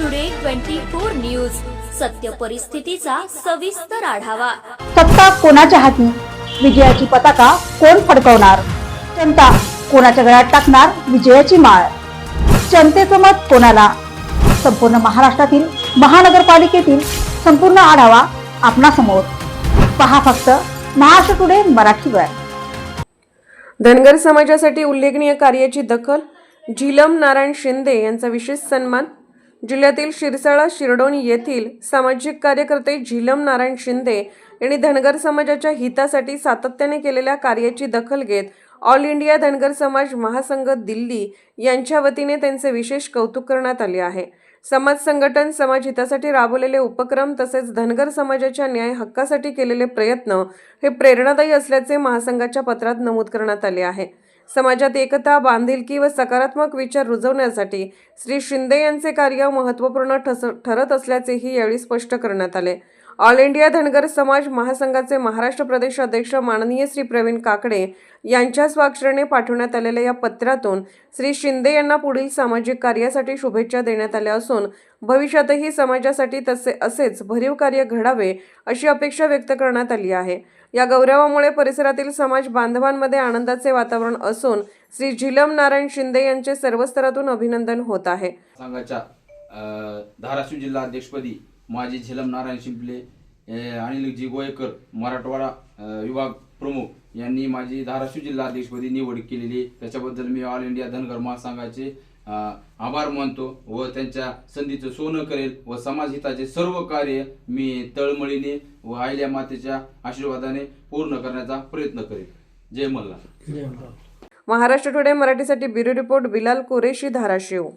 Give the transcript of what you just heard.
Today twenty four news सत्य परिस्थितीचा सविस्तर आढावा. सत्ता कोणाच्या हाती? विजयाची पताका कोण फडकवणार? जनता कोणाच्या गळ्यात टाकणार विजयाची माळ? जनतेचं मत कोणाला? संपूर्ण महाराष्ट्रातील महानगरपालिकेतील संपूर्ण आढावा आपणासमोर. पहा फक्त महाराष्ट्र टुडे मराठीवर धनगर समाजासाठी उल्लेखनीय कार्याची दखल. झिलम नारायण शिंदे यांचा विशेष सन्मान जिल्ह्यातील शिरसाळा शिरडोणी येथील सामाजिक कार्यकर्ते झिलम नारायण शिंदे यांनी धनगर समाजाच्या हितासाठी सातत्याने केलेल्या कार्याची दखल घेत ऑल इंडिया धनगर समाज महासंघ दिल्ली यांच्या वतीने त्यांचे विशेष कौतुक करण्यात आले आहे. समाज संघटन समाज हितासाठी राबवलेले उपक्रम तसेच धनगर समाजाच्या न्याय हक्कासाठी केलेले प्रयत्न हे प्रेरणादायी असल्याचे महासंघाच्या पत्रात नमूद करण्यात आले आहे. समाजात एकता बांधिलकी व सकारात्मक विचार रुजवण्यासाठी श्री शिंदे यांचे कार्य महत्त्वपूर्ण ठस ठरत असल्याचेही यावेळी स्पष्ट करण्यात आले. ऑल इंडिया धनगर समाज महासंघाचे महाराष्ट्र प्रदेश अध्यक्ष माननीय श्री प्रवीण काकडे यांच्या स्वाक्षरीने पाठवण्यात आलेल्या या पत्रातून श्री शिंदे यांना पुढील सामाजिक कार्यासाठी शुभेच्छा देण्यात आल्या असून भविष्यातही समाजासाठी तसे असेच भरीव कार्य घडावे अशी अपेक्षा व्यक्त करण्यात आली आहे. या गौरवामुळे परिसरातील समाज बांधवांमध्ये आनंदाचे वातावरण असून श्री झिलम नारायण शिंदे यांचे सर्व स्तरातून अभिनंदन होत आहे. धाराशिव जिल्हा अध्यक्षपदी माजी झेलम नारायण शिंपले ए, अनिलजी गोयकर मराठवाडा विभाग प्रमुख यांनी माझी धाराशिव जिल्हा अध्यक्षपदी निवड केलेली त्याच्याबद्दल मी ऑल इंडिया धनगर महासंघाचे आभार मानतो व त्यांच्या संधीचं सोनं करेल व समाजहिताचे सर्व कार्य मी तळमळीने व आईल्या मातेच्या आशीर्वादाने पूर्ण करण्याचा प्रयत्न करेल जय मल्हार. महाराष्ट्र टुडे मराठीसाठी ब्युरो रिपोर्ट बिलाल कुरेशी धाराशिव.